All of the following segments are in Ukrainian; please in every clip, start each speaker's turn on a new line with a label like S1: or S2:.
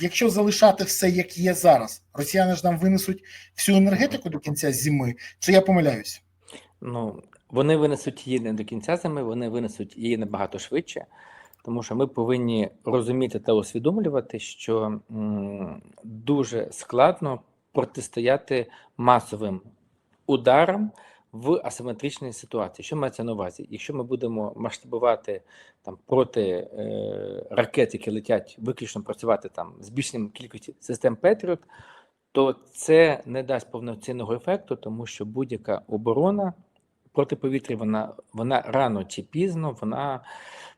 S1: якщо залишати все як є зараз, росіяни ж нам винесуть всю енергетику до кінця зими. Чи я помиляюсь?
S2: Ну, вони винесуть її не до кінця зими, вони винесуть її набагато швидше, тому що ми повинні розуміти та усвідомлювати, що м, дуже складно протистояти масовим ударам в асиметричній ситуації. Що мається на увазі? Якщо ми будемо масштабувати там проти е, ракет, які летять, виключно працювати там збільшенням кількості систем Петріот, то це не дасть повноцінного ефекту, тому що будь-яка оборона протиповітря, вона, вона рано чи пізно вона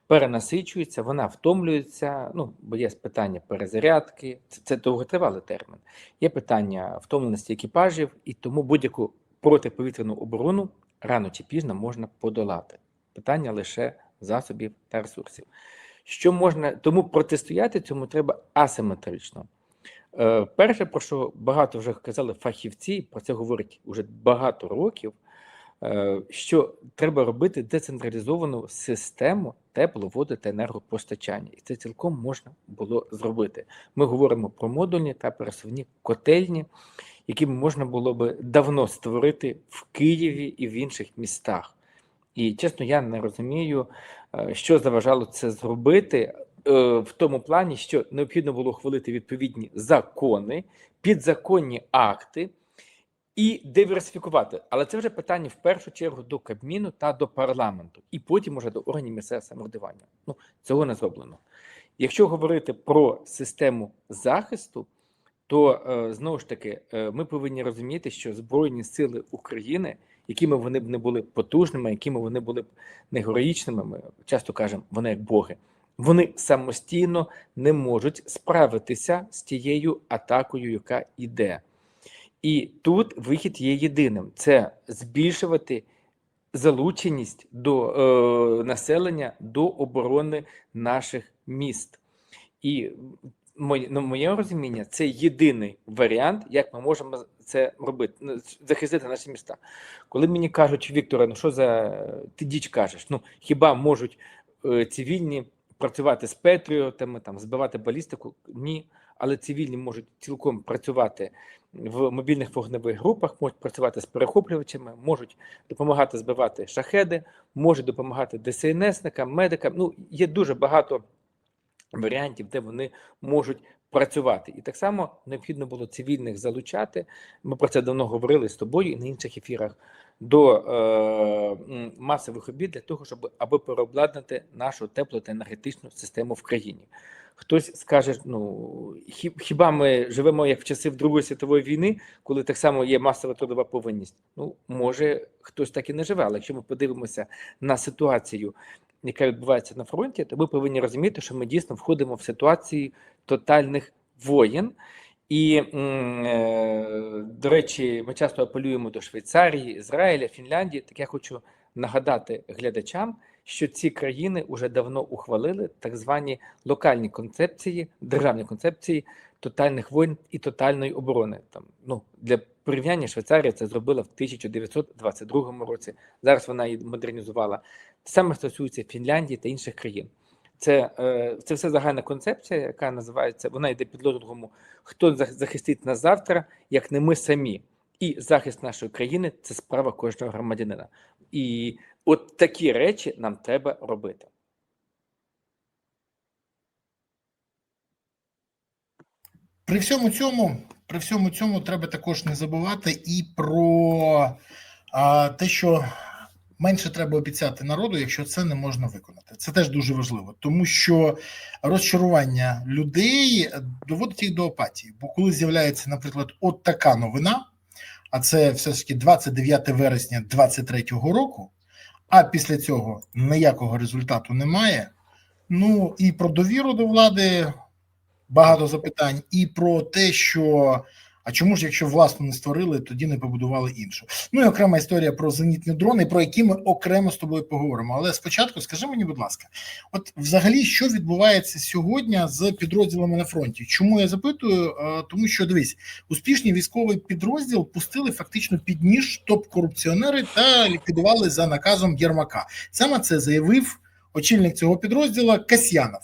S2: перенасичується, вона втомлюється. Ну, бо є питання перезарядки, це, це довготривалий термін. Є питання втомленості екіпажів, і тому будь-яку протиповітряну оборону рано чи пізно можна подолати. Питання лише засобів та ресурсів. Що можна, тому протистояти цьому треба асиметрично. Е, Перше, про що багато вже казали фахівці, про це говорять уже багато років. е, Що треба робити децентралізовану систему тепловоди та енергопостачання, і це цілком можна було зробити. Ми говоримо про модульні та пересувні котельні, які можна було би давно створити в Києві і в інших містах. І чесно, я не розумію, е, що заважало це зробити е, в тому плані, що необхідно було ухвалити відповідні закони, підзаконні акти і диверсифікувати. Але це вже питання в першу чергу до Кабміну та до парламенту, і потім уже до органів місцевого самоврядування. Ну цього не зроблено. Якщо говорити про систему захисту, то е, знову ж таки е, ми повинні розуміти, що Збройні сили України, якими вони б не були потужними, якими вони були б не героїчними, ми часто кажемо, вони як боги, вони самостійно не можуть справитися з тією атакою, яка йде. І тут вихід є єдиним: це збільшувати залученість до е, населення до оборони наших міст. І моє, на моє розуміння, це єдиний варіант, як ми можемо це робити, ну, захистити наші міста. Коли мені кажуть, Вікторе, ну що за ти діч кажеш? Ну хіба можуть е, цивільні працювати з петріотами, там збивати балістику? Ні. Але цивільні можуть цілком працювати в мобільних вогневих групах, можуть працювати з перехоплювачами, можуть допомагати збивати шахеди, можуть допомагати ДСНСникам, медикам. Ну є дуже багато варіантів, де вони можуть працювати. І так само необхідно було цивільних залучати. Ми про це давно говорили з тобою і на інших ефірах до е, масових обід для того, щоб аби переобладнати нашу тепло та енергетичну систему в країні. Хтось скаже, ну хіба ми живемо як в часи Другої світової війни, коли так само є масова трудова повинність? Ну може хтось так і не живе, але якщо ми подивимося на ситуацію, яка відбувається на фронті, то ми повинні розуміти, що ми дійсно входимо в ситуації тотальних воєн. І, е, до речі, ми часто апелюємо до Швейцарії, Ізраїля, Фінляндії. Так я хочу нагадати глядачам, що ці країни вже давно ухвалили так звані локальні концепції, державні концепції тотальних воєн і тотальної оборони. Там ну для порівняння Швейцарія це зробила в 1922 році. Зараз вона її модернізувала. Те саме стосується Фінляндії та інших країн. Це, е, це все загальна концепція, яка називається, вона йде під лозунгом Хто захистить нас завтра, як не ми самі. І захист нашої країни це справа кожного громадянина. І от такі речі нам треба робити.
S1: При всьому цьому, при всьому цьому треба також не забувати і про а, те, що менше треба обіцяти народу, якщо це не можна виконати. Це теж дуже важливо, тому що розчарування людей доводить їх до апатії. Бо коли з'являється, наприклад, от така новина, а це все ж таки 29 вересня 2023 року, а після цього ніякого результату немає. Ну і про довіру до влади багато запитань, і про те, що а чому ж, якщо власну не створили, тоді не побудували іншу. Ну і окрема історія про зенітні дрони, про які ми окремо з тобою поговоримо. Але спочатку скажи мені, будь ласка, от взагалі, що відбувається сьогодні з підрозділами на фронті? Чому я запитую? Е, Тому що дивись, успішний військовий підрозділ пустили фактично під ніж топ-корупціонери та ліквідували за наказом Єрмака. Саме це заявив очільник цього підрозділу Касьянов,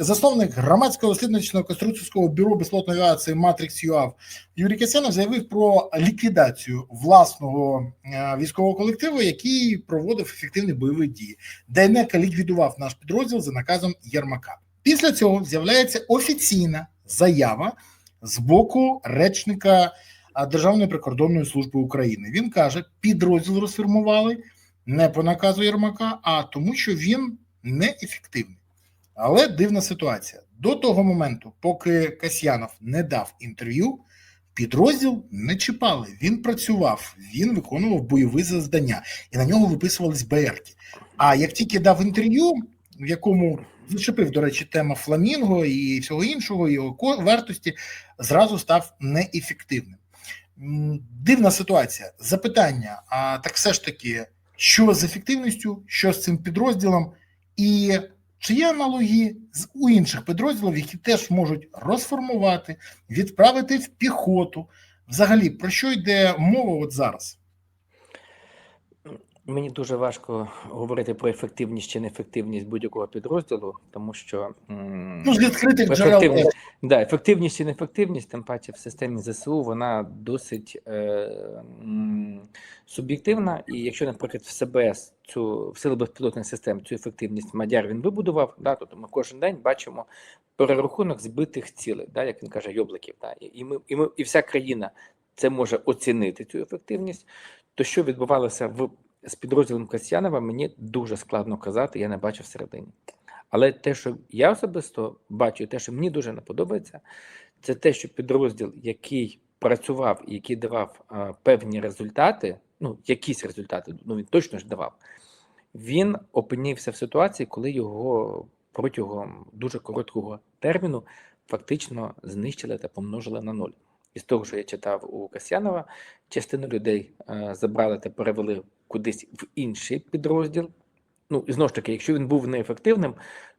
S1: засновник громадського дослідницького конструкторського бюро безпілотної авіації Matrix UAV Юрій Касьянов заявив про ліквідацію власного е, військового колективу, який проводив ефективні бойові дії. Дейнека ліквідував наш підрозділ за наказом Єрмака. Після цього з'являється офіційна заява з боку речника Державної прикордонної служби України. Він каже, підрозділ розформували не по наказу Єрмака, а тому, що він неефективний. Але дивна ситуація. До того моменту, поки Касьянов не дав інтерв'ю, підрозділ не чіпали. Він працював, він виконував бойові завдання, і на нього виписувались БРки. А як тільки дав інтерв'ю, в якому зачепив, до речі, тема фламінго і всього іншого, його вартості, зразу став неефективним. Дивна ситуація. Запитання: а так все ж таки, що з ефективністю, що з цим підрозділом, і чи є аналогії з у інших підрозділів, які теж можуть розформувати, відправити в піхоту? Взагалі, про що йде мова от зараз?
S2: Мені дуже важко говорити про ефективність чи неефективність будь-якого підрозділу, тому що
S1: Ну, з відкритих джерел.
S2: Да, ефективність і неефективність, тим паче в системі ЗСУ, вона досить е, суб'єктивна. І якщо, наприклад, в себе цю в сили безпілотних систем цю ефективність Мадяр він вибудував, да, то ми кожен день бачимо перерахунок збитих цілей, да, як він каже, йобликів. Да, і ми, і ми, і вся країна це може оцінити цю ефективність. То що відбувалося в з підрозділом Касьянова, мені дуже складно казати, я не бачив всередині. Але те, що я особисто бачу, те, що мені дуже не подобається, це те, що підрозділ, який працював і який давав е, певні результати, ну якісь результати, ну він точно ж давав, він опинився в ситуації, коли його протягом дуже короткого терміну фактично знищили та помножили на ноль. І з того, що я читав у Касьянова, частину людей е, забрали та перевели кудись в інший підрозділ. Ну, і знову ж таки, якщо він був неефективним,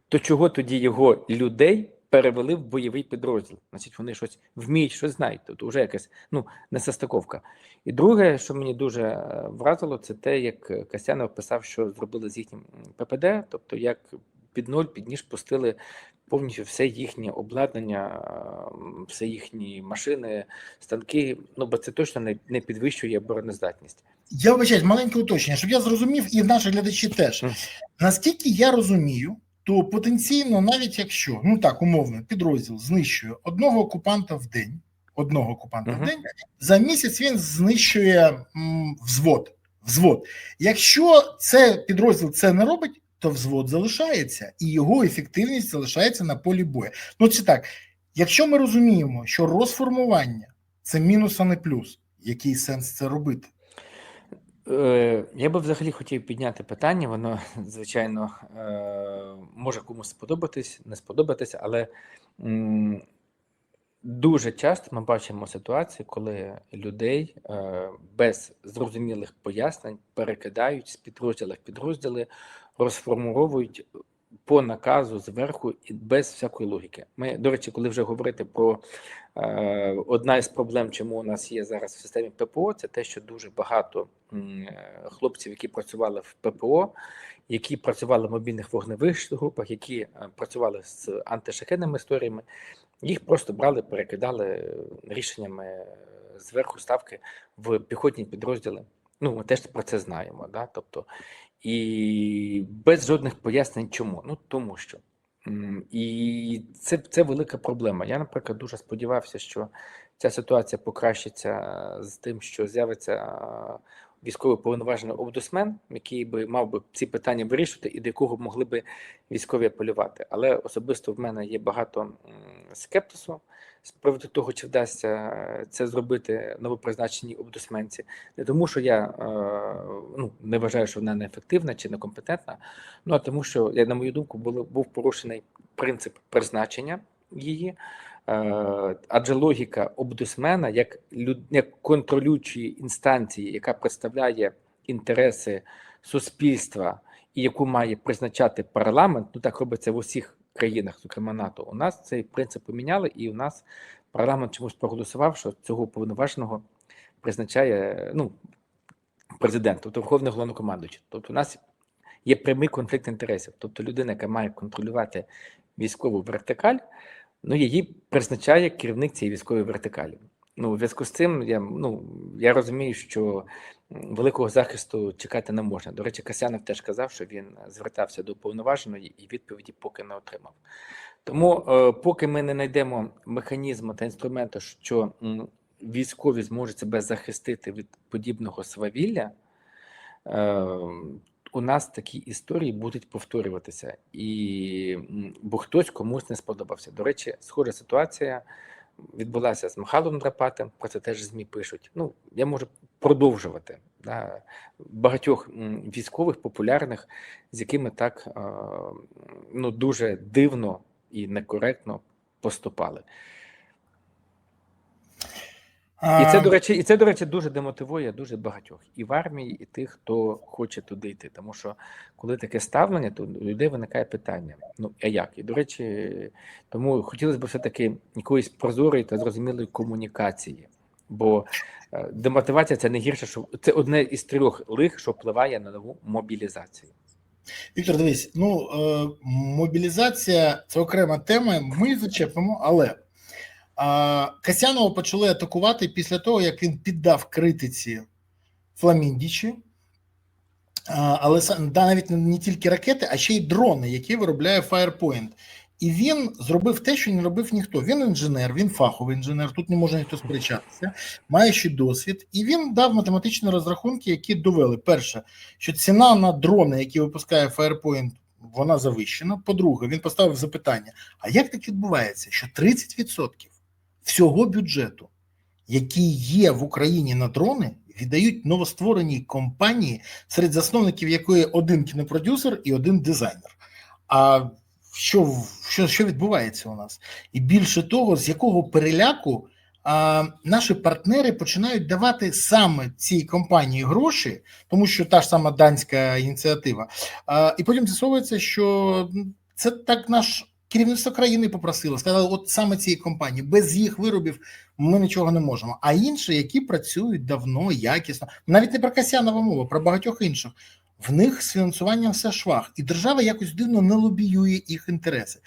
S2: то чого тоді його людей перевели в бойовий підрозділ? Значить, вони щось вміють, щось знають. Тобто вже якась ну, несостаковка. І друге, що мені дуже е, вразило, це те, як Касянов писав, що зробили з їхнім ППД, тобто як під ноль, під ніж пустили повністю все їхнє обладнання, все їхні машини, станки. Ну бо це точно не, не підвищує обороноздатність.
S1: Я вибачаюсь, маленьке уточнення, щоб я зрозумів, і наші глядачі теж. Наскільки я розумію, то потенційно, навіть якщо ну так умовно, підрозділ знищує одного окупанта в день, одного окупанта
S2: Мгм.
S1: в день, за місяць він знищує м, взвод. Взвод. Якщо це підрозділ це не робить, то взвод залишається, і його ефективність залишається на полі бою. Ну це так. Якщо ми розуміємо, що розформування це мінус, а не плюс, який сенс це робити?
S2: Е, Я би взагалі хотів підняти питання, воно, звичайно, е, може комусь сподобатись, не сподобатись, але дуже часто ми бачимо ситуації, коли людей е, без зрозумілих пояснень перекидають з підрозділів підрозділи, розформуровують по наказу зверху і без всякої логіки. Ми, до речі, коли вже говорити про е, одна із проблем, чому у нас є зараз в системі ППО, це те, що дуже багато хлопців, які працювали в ППО, які працювали в мобільних вогневих групах, які е, працювали з антишахедними історіями, їх просто брали, перекидали рішеннями зверху ставки в піхотні підрозділи. Ну, ми теж про це знаємо. Да? Тобто, і без жодних пояснень, чому. Ну тому що. І це, це велика проблема. Я, наприклад, дуже сподівався, що ця ситуація покращиться з тим, що з'явиться військовий повноважений омбудсмен, який би мав би ці питання вирішувати і до якого могли би військові апелювати. Але особисто в мене є багато скептису з приводу того, чи вдасться е, це зробити новопризначеній омбудсменці. Не тому, що я е, ну, не вважаю, що вона неефективна чи некомпетентна, ну а тому, що, я, на мою думку, було, був порушений принцип призначення її. Е, Адже логіка омбудсмена як, люд, як контролюючої інстанції, яка представляє інтереси суспільства і яку має призначати парламент, ну так робиться в усіх країнах, зокрема НАТО. У нас цей принцип поміняли, і у нас парламент чомусь проголосував, що цього повноваженого призначає ну, президент, тобто Верховний головнокомандуючий. Тобто у нас є прямий конфлікт інтересів. Тобто людина, яка має контролювати військову вертикаль, ну її призначає керівник цієї військової вертикалі. Ну, у зв'язку з цим я ну я розумію, що великого захисту чекати не можна. До речі, Касянов теж казав, що він звертався до уповноваженої і відповіді поки не отримав. Тому, е, поки ми не знайдемо механізму та інструменту, що військові зможуть себе захистити від подібного свавілля, е, у нас такі історії будуть повторюватися, і бо хтось комусь не сподобався. До речі, схожа ситуація відбулася з Михайлом Драпатим. Про це теж змі пишуть. Ну я можу продовжувати да, багатьох військових популярних, з якими так ну дуже дивно і некоректно поступали. І це, до речі, і це, до речі, дуже демотивує дуже багатьох і в армії, і тих, хто хоче туди йти. Тому що коли таке ставлення, то у людей виникає питання: ну а як? І до речі, тому хотілося б все-таки якоїсь прозорої та зрозумілої комунікації. Бо е, демотивація це не гірше, що це одне із трьох лих, що впливає на нову мобілізацію.
S1: Віктор, дивись, ну е, мобілізація це окрема тема. Ми зачепимо, але е, Касянова почали атакувати після того, як він піддав критиці Фламіндічі. Але да, навіть не- тільки ракети, а ще й дрони, які виробляє Firepoint. І він зробив те, що не робив ніхто. Він інженер, він фаховий інженер. Тут не може ніхто сперечатися, ще досвід, і він дав математичні розрахунки, які довели перше, що ціна на дрони, які випускає Firepoint, вона завищена. По-друге, він поставив запитання: а як так відбувається, що 30% всього бюджету, який є в Україні на дрони, віддають новоствореній компанії, серед засновників якої один кінопродюсер і один дизайнер. А що, що, що відбувається у нас? І більше того, з якого переляку а, наші партнери починають давати саме цій компанії гроші, тому що та ж сама данська ініціатива. А, і потім з'ясовується, що це так наш керівництво країни попросило. Сказали, от саме цієї компанії, без їх виробів ми нічого не можемо. А інші, які працюють давно, якісно, навіть не про Касянова мова, про багатьох інших. В них з фінансуванням все швах, і держава якось дивно не лобіює їх інтереси.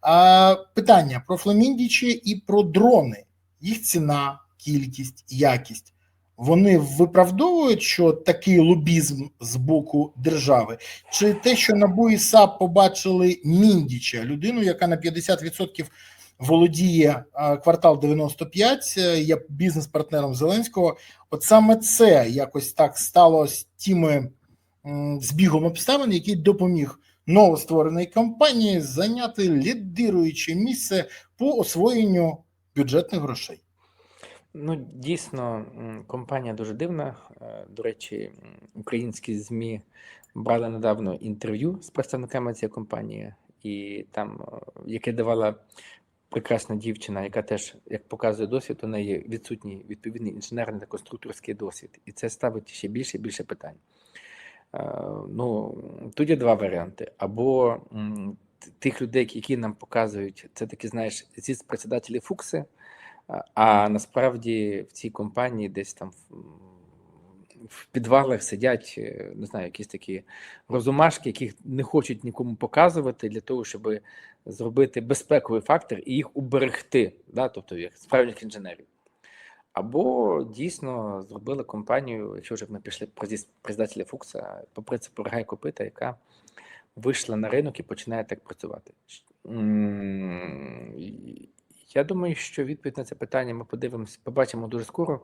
S1: А, питання про Фламіндічі і про дрони, їх ціна, кількість, якість. Вони виправдовують, що такий лобізм з боку держави, чи те, що НАБУ і САП побачили Міндіча, людину, яка на 50% володіє квартал 95, е, є бізнес-партнером Зеленського. От саме це якось так стало з тими збігом обставин, який допоміг новоствореної компанії зайняти лідируюче місце по освоєнню бюджетних грошей.
S2: Ну, дійсно, компанія дуже дивна. Е, До речі, українські ЗМІ брали недавно інтерв'ю з представниками цієї компанії, і там, е, яке давала прекрасна дівчина, яка теж, як показує досвід, у неї відсутній відповідний інженерний та конструкторський досвід. І це ставить ще більше і більше питань. Е, Ну, тут є два варіанти. Або тих людей, які нам показують, це такі, знаєш, зі председателі Фукси. А- насправді в цій компанії десь там в, підвалах сидять, е, не знаю, якісь такі розумашки, яких не хочуть нікому показувати для того, щоб зробити безпековий фактор і їх уберегти, да? тобто як справжніх інженерів. Або дійсно зробили компанію, якщо вже ми пішли про председателя Фукса, по принципу рога копита, яка вийшла на ринок і починає так працювати. Я думаю, що відповідь на це питання ми подивимося, побачимо дуже скоро.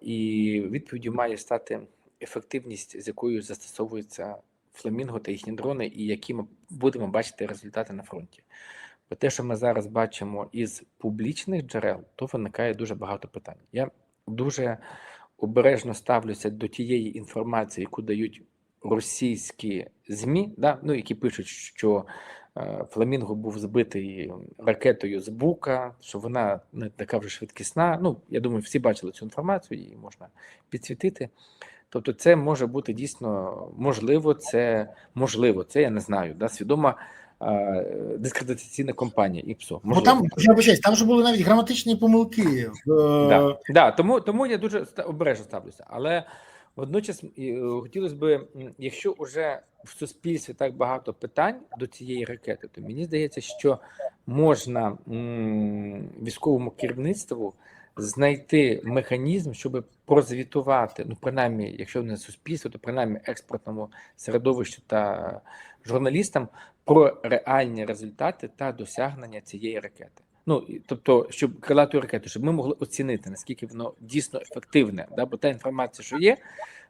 S2: І відповіддю має стати ефективність, з якою застосовуються фламінго та їхні дрони, і які ми будемо бачити результати на фронті. Бо те, що ми зараз бачимо із публічних джерел, то виникає дуже багато питань. Я дуже обережно ставлюся до тієї інформації, яку дають російські ЗМІ, да? ну, які пишуть, що Фламінго був збитий ракетою з Бука, що вона не така вже швидкісна. Ну, я думаю, всі бачили цю інформацію, її можна підсвітити. Тобто, це може бути дійсно можливо, це можливо, це я не знаю. Да? Свідома е, дискредитаційна компанія ІПСО.
S1: Бо там, я там же були навіть граматичні помилки. е,
S2: Да, да, тому, тому я дуже обережно ставлюся. Але Водночас е, хотілося б, якщо вже в суспільстві так багато питань до цієї ракети, то мені здається, що можна військовому керівництву знайти механізм, щоб прозвітувати, ну принаймні, якщо не суспільство, то принаймні експортному середовищу та журналістам про реальні результати та досягнення цієї ракети. Ну тобто, щоб крилатої ракети, щоб ми могли оцінити наскільки воно дійсно ефективне, да? бо та інформація, що є,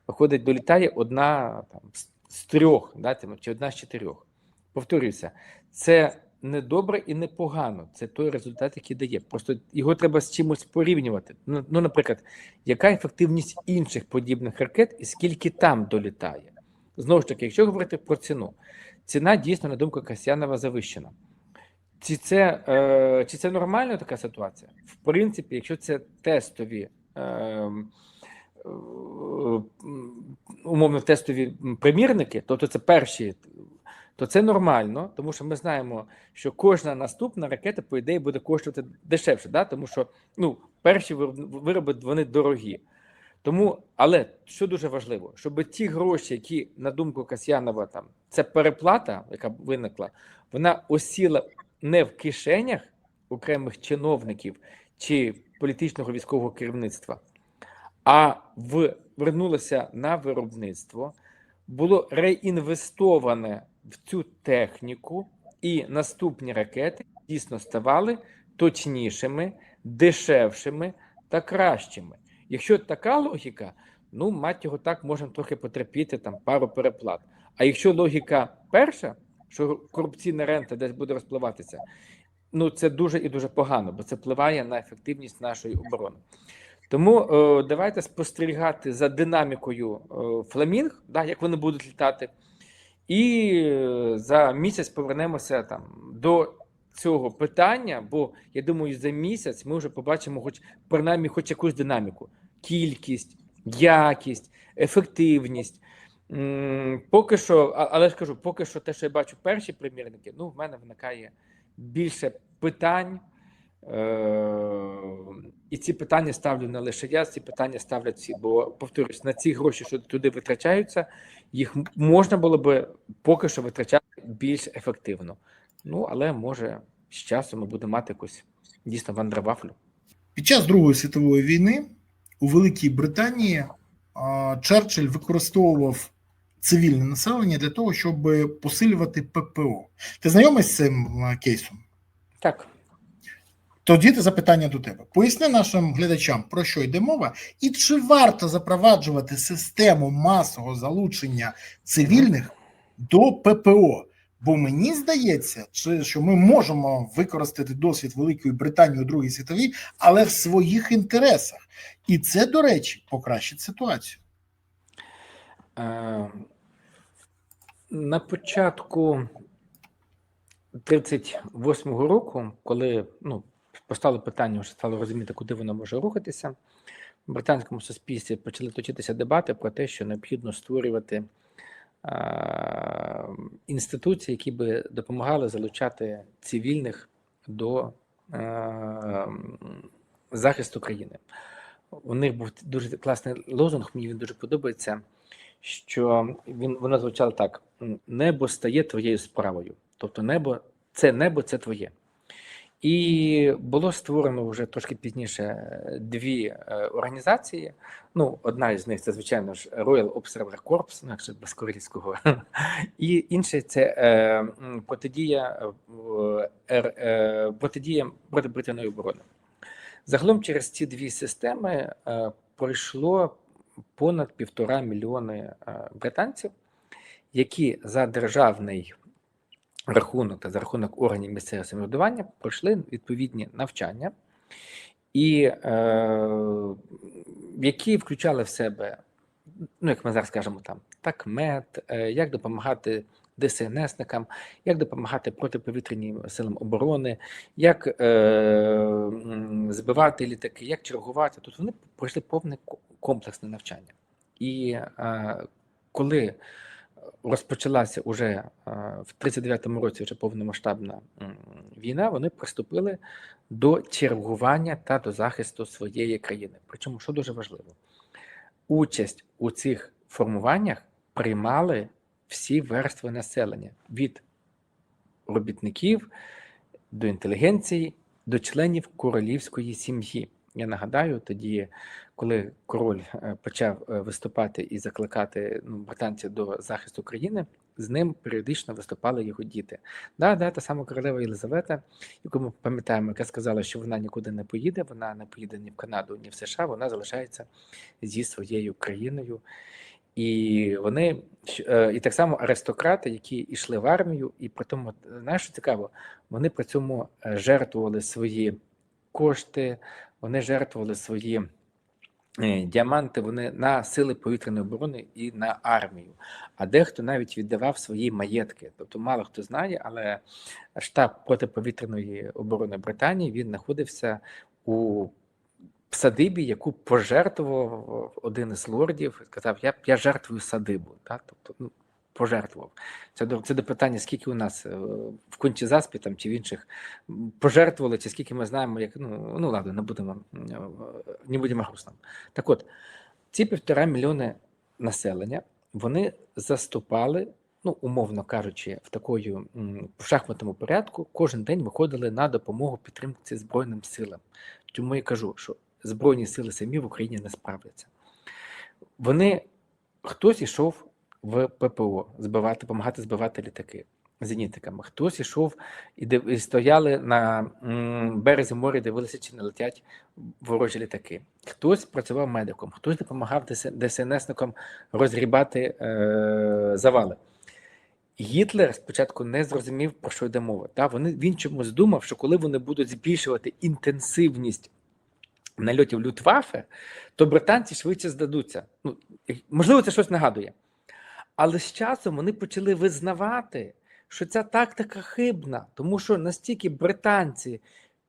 S2: виходить, долітає одна там з, з трьох, да, чи одна з чотирьох. Повторююся, це не добре і не погано. Це той результат, який дає. Просто його треба з чимось порівнювати. Ну, ну, наприклад, яка ефективність інших подібних ракет і скільки там долітає? Знову ж таки, якщо говорити про ціну, ціна дійсно, на думку Касьянова, завищена. Чи це, е, чи це нормальна така ситуація? В принципі, якщо це тестові, е, е, умовно тестові примірники, тобто це перші, то це нормально, тому що ми знаємо, що кожна наступна ракета, по ідеї, буде коштувати дешевше, да? тому що ну, перші вироб- вироби вони дорогі. Тому, але що дуже важливо, щоб ті гроші, які на думку Касьянова, там це переплата, яка виникла, вона осіла не в кишенях окремих чиновників чи політичного військового керівництва, а в вернулося на виробництво, було реінвестоване в цю техніку, і наступні ракети дійсно ставали точнішими, дешевшими та кращими. Якщо така логіка, ну мать його так можна трохи потерпіти там пару переплат. А якщо логіка перша, що корупційна рента десь буде розпливатися, ну це дуже і дуже погано, бо це впливає на ефективність нашої оборони. Тому е, давайте спостерігати за динамікою е, фламінг, да, як вони будуть літати, і е, за місяць повернемося там до цього питання, бо я думаю, за місяць ми вже побачимо, хоч принаймні, хоч якусь динаміку, кількість, якість, ефективність. Поки що, але ж кажу, поки що те, що я бачу перші примірники, ну в мене виникає більше питань. Е, і ці питання ставлю не лише я, ці питання ставлять всі. Бо повторюсь, на ці гроші, що туди витрачаються, їх можна було би поки що витрачати більш ефективно. Ну але може з часом ми будемо мати якусь дійсно вандервафлю.
S1: Під час Другої світової війни у Великій Британії Черчилль використовував цивільне населення для того, щоб посилювати ППО. Ти знайомий з цим кейсом?
S2: Так.
S1: Тоді ти запитання до тебе. Поясни нашим глядачам, про що йде мова, і чи варто запроваджувати систему масового залучення цивільних до ППО? Бо мені здається, що ми можемо використати досвід Великої Британії у Другій світовій, але в своїх інтересах. І це, до речі, покращить ситуацію.
S2: Е, На початку 38-го року, коли ну, постало питання, вже стало розуміти, куди воно може рухатися, в британському суспільстві почали точитися дебати про те, що необхідно створювати е, інституції, які би допомагали залучати цивільних до е, захисту країни. У них був дуже класний лозунг, мені він дуже подобається що він воно звучало так: небо стає твоєю справою. Тобто, небо це небо, це твоє. І було створено вже трошки пізніше е, дві е, організації. Ну, одна із них це, звичайно ж, Royal Observer Corps, ну, без корейського, і інше це е, протидія, е, е, протидія протибританої оборони. Загалом через ці дві системи е, пройшло понад півтора мільйони е, британців, які за державний рахунок та за рахунок органів місцевого самоврядування пройшли відповідні навчання, і е, які включали в себе, ну як ми зараз кажемо, там такмет, е, як допомагати ДСНСникам, як допомагати протиповітряним силам оборони, як е, збивати літаки, як чергувати. Тут вони пройшли повне ко- комплексне навчання. І е, коли розпочалася уже е, в 39-му році вже повномасштабна війна, вони приступили до чергування та до захисту своєї країни. Причому, що дуже важливо, участь у цих формуваннях приймали всі верстви населення від робітників до інтелігенції, до членів королівської сім'ї. Я нагадаю, тоді, коли король е, почав е, виступати і закликати ну, британців до захисту країни, з ним періодично виступали його діти. Да, да, та сама королева Єлизавета, яку ми пам'ятаємо, яка сказала, що вона нікуди не поїде, вона не поїде ні в Канаду, ні в США, вона залишається зі своєю країною. І вони е, і так само аристократи, які йшли в армію, і при тому, знаєш, що цікаво, вони при цьому жертвували свої кошти, вони жертвували свої діаманти вони на сили повітряної оборони і на армію. А дехто навіть віддавав свої маєтки. Тобто, мало хто знає, але штаб протиповітряної оборони Британії він знаходився у садибі, яку пожертвував один із лордів. Сказав: Я, я жертвую садибу. Так? Тобто, ну, пожертвував. Це до це до питання, скільки у нас е, в кунчі заспі там чи в інших пожертвували, чи скільки ми знаємо, як ну ну ладно, не будемо не будемо грустно. Так от, ці півтора мільйони населення вони заступали, ну умовно кажучи, в такою в шахматному порядку, кожен день виходили на допомогу підтримці збройним силам. Тому я кажу, що збройні сили самі в Україні не справляться. Вони хтось ішов в ППО збивати, допомагати збивати літаки зенітниками. Хтось ішов і, див- і стояли на березі моря, дивилися, чи не летять ворожі літаки. Хтось працював медиком, хтось допомагав ДСНСникам розгрібати е, завали. Гітлер спочатку не зрозумів, про що йде мова. Та вони він чомусь думав, що коли вони будуть збільшувати інтенсивність нальотів Люфтваффе, то британці швидше здадуться. Ну, можливо, це щось нагадує. Але з часом вони почали визнавати, що ця тактика хибна, тому що настільки британці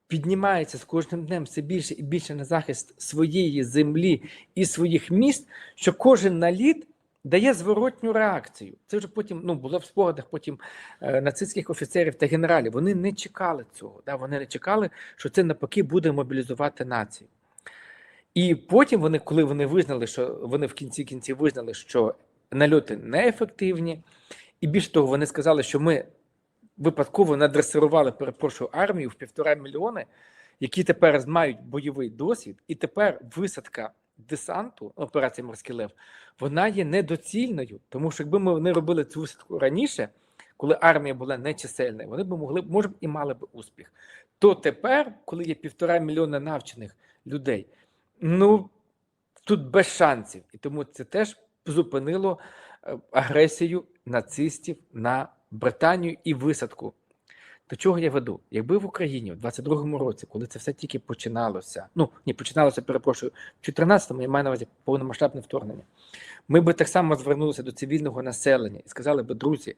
S2: піднімаються з кожним днем все більше і більше на захист своєї землі і своїх міст, що кожен наліт дає зворотню реакцію. Це вже потім ну, було в спогадах потім е, нацистських офіцерів та генералів. Вони не чекали цього. Да? Вони не чекали, що це навпаки буде мобілізувати націю. І потім вони, коли вони визнали, що вони в кінці кінці визнали, що нальоти неефективні, і більше того, вони сказали, що ми випадково надресирували, перепрошую, армію в півтора мільйони, які тепер мають бойовий досвід, і тепер висадка десанту, операція Морський Лев, вона є недоцільною, тому що якби ми не робили цю висадку раніше, коли армія була нечисельною, вони б могли може б і мали б успіх. То тепер, коли є півтора мільйона навчених людей, ну тут без шансів. І тому це теж зупинило е, агресію нацистів на Британію і висадку. До чого я веду? Якби в Україні в 22-му році, коли це все тільки починалося, ну ні, починалося, перепрошую, в 14-му, я маю на увазі повномасштабне вторгнення, ми би так само звернулися до цивільного населення і сказали би, друзі,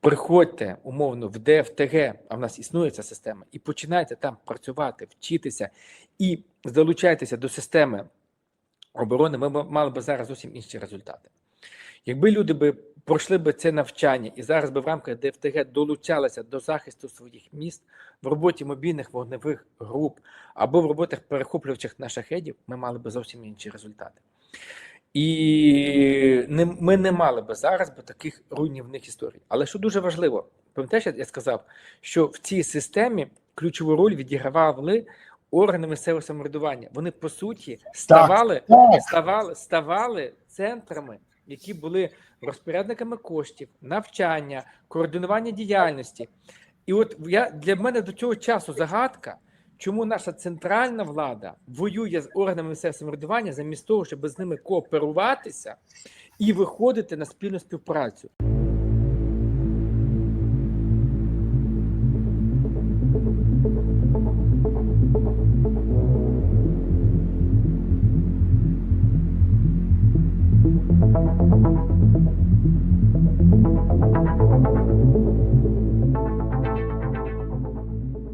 S2: приходьте умовно в ДФТГ, а в нас існує ця система, і починайте там працювати, вчитися і залучайтеся до системи оборони, ми б мали б зараз зовсім інші результати. Якби люди би пройшли би це навчання і зараз би в рамках ДФТГ долучалися до захисту своїх міст в роботі мобільних вогневих груп або в роботах перехоплювачих на шахедів, ми мали би зовсім інші результати. І не, ми не мали би зараз би таких руйнівних історій. Але що дуже важливо, пам'ятаєш, я сказав, що в цій системі ключову роль відігравали органи місцевого самоврядування. Вони по суті ставали,
S1: Так.
S2: ставали, ставали центрами, які були розпорядниками коштів, навчання, координування діяльності. І от я для мене до цього часу загадка, чому наша центральна влада воює з органами місцевого самоврядування замість того, щоб з ними кооперуватися і виходити на спільну співпрацю.